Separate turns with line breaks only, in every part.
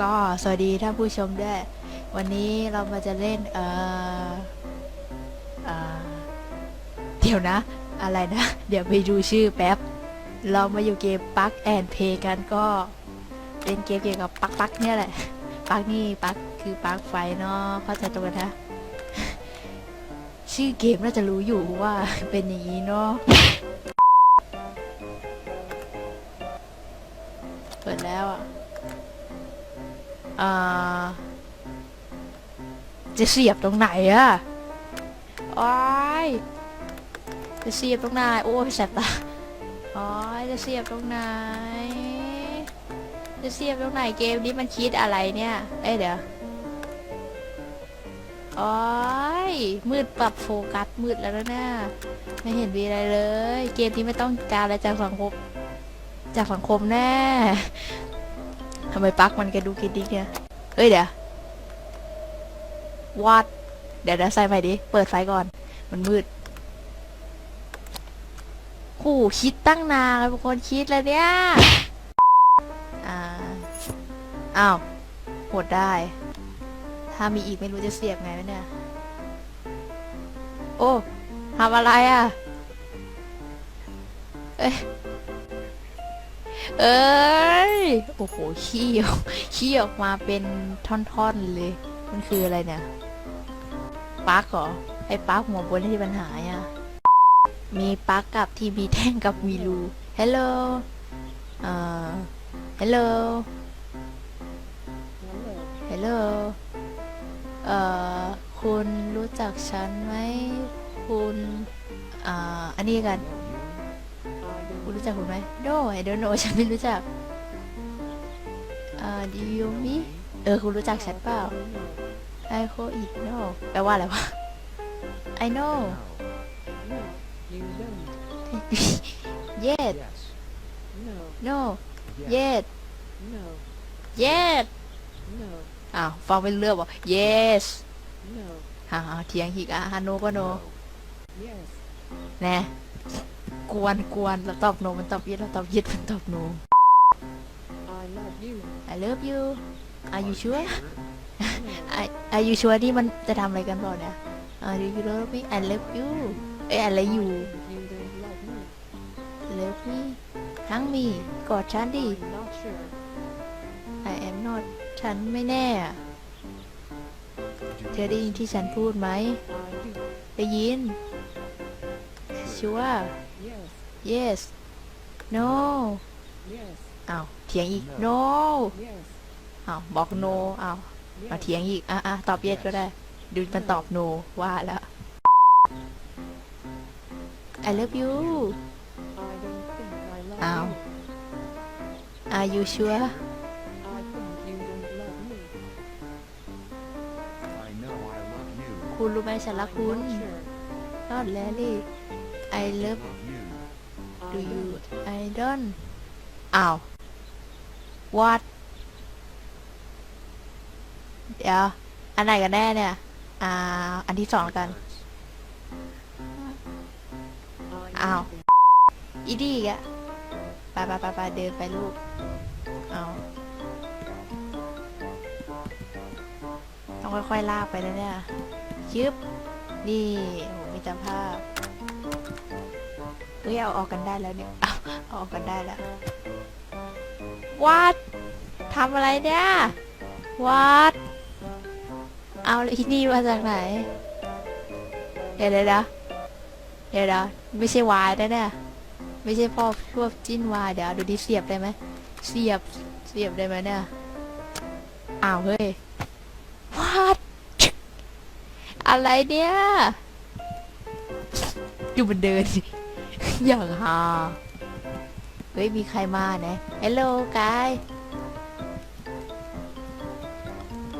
ก็สวัสดีท่านผู้ชมด้วย วันนี้เรามาจะเล่น เอ่อเอ่อเดี๋ยวนะ อะไรนะ เดี๋ยวไปดูชื่อแป๊บ เรามาอยู่เกมปักแอนเพกันก็เป็นเกมเกี่ยวกับปักปักเนี่ยแหละ ปักนี่ปักคือปักไฟเนาะเข้าใจตรงกันนะ ชื่อเกมน่าจะรู้อยู่ว่าเป็นอย่างนี้เนาะเปิดแล้วอะ อ่าจะเสียบตรงไหนอะโอ้ยจะเสียบตรงไหน โอ้ยแสบตาโอ้ยจะเสียบตรงไหน จะเสียบตรงไหน เกมนี้มันคิดอะไรเนี่ย เอ้ยเดี๋ยวโอ้ยมืดปรับโฟกัสมืดแล้วนะ ไม่เห็นมีอะไรเลย เกมนี้ไม่ต้องการอะไรจากสังคม จากสังคมแน่ ทำไมปักมันแกดูกกินดิกเนี่ยเอ้ยเดี๋ยววาดเดี๋ยวเดี๋ยวใส่ไฟดิ เปิดไฟก่อน มันมืดโหคิดตั้งนานเป็นคนคิดเลยเนี่ย อ่า อ้าวหดได้ ถ้ามีอีกไม่รู้จะเสียบไงวะเนี่ย โอ้ทำอะไรอะ เอ้ย เอ้ย โอ้โหขี้ออกขี้ออกมาเป็นท่อนๆเลย มันคืออะไรเนี่ยปลั๊กเหรอ ไอ้ปลั๊กหัวบนที่มีปัญหาอะ มีปลั๊กกับที่มีแท่งกับมีรูฮัลโหลเอ่อฮัลโหลฮัลโหลเอ่อ คุณรู้จักฉันไหม คุณ อ่า อันนี้กัน คุณรู้จักคุณไหม No I don't know ฉันไม่รู้จักอ่า Do you me เออ คุณรู้จักฉันเปล่า I know it no แปลว่าอะไรวะ I know
You don't.
yes
Yes. No.
no
Yes.
yes
No.
yes
No.
อ้าวฟังเป็นเรื่องบอก yes
No.
ฮ่าเถียงอีกอะฮาโนก็โน
Yes.
แน่ กวนกวนแล้วตอบโนมันตอบเย็ดแล้วตอบเย็ดมันตอบโน
I love you.
I love you are you sure
No.
Are are you sure ที่มันจะทำอะไรกันเปล่าเนี่ย uh, Do you love me I love you เอ้ย I love you
You don't love me.
love me ทั้งมีกอดฉันดิ
I'm not sure.
I am not ฉันไม่แน่อะเธอได้ยินที่ฉันพูดไหม
I do.
ได้ยิน ชัว
Yes.
Yes no
Yes.
อ้าวเถียงอีก no
Yes.
อ้าวบอก no อ้าวมา
Yes.
เถียงอีก อะอะตอบ yes ก็ได้ ดูมันตอบ no ว่าแล้ว I love you
I don't think I love
Ow.
you.
are you sure
I think you don't love me.
I know I love you.
คุณรู้ไหมฉันรัก
I'm
คุณ
not sure.
not really I love
love you.
Do you. I don't อ้าว what เดี๋ยว อันไหนกันแน่เนี่ย อ่า อันที่สองแล้วกัน
I
Ow.
don't.
อีดี้อีกอะไปไปไปไปเดินไปลูก เอาต้องค่อยๆลากไปนะเนี่ยชึบนี่โอ้โหมีจำภาพ เฮ้ยเอาออกกันได้แล้วเนี่ยเอาเอาออกกันได้แล้ววัดทำอะไรเนี่ยวัดเอาอีนี่มาจากไหน เดี๋ยวเดี๋ยวเดี๋ยวเดี๋ยวเดี๋ยไม่ใช่วายนะเนี่ยไม่ใช่พ่อพวกจิ้นวายเดี๋ยวดูดิเสียบได้ไหมเสียบเสียบได้ไหมเนี่ยอ้าวเฮ้ย what อะไรเนี่ยดูมันเดินสิ อย่างฮาเฮ้ย มีใครมาเนี่ย hello กาย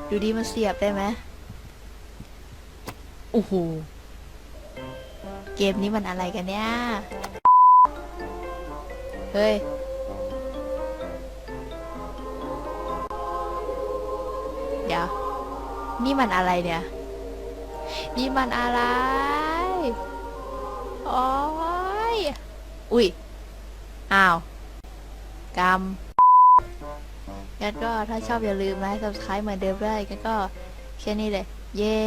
ดูดิมันเสียบได้ไหมโอ้โห เกมนี้มันอะไรกันเนี่ย เฮ้ย เดี๋ยว นี่มันอะไรเนี่ย นี่มันอะไรอ้ย อุ้ย อ้าว กรรมงั้นก็ถ้าชอบอย่าลืมนะ subscribe เหมือนเดิมด้วยงั้นก็แค่นี้เลย เย้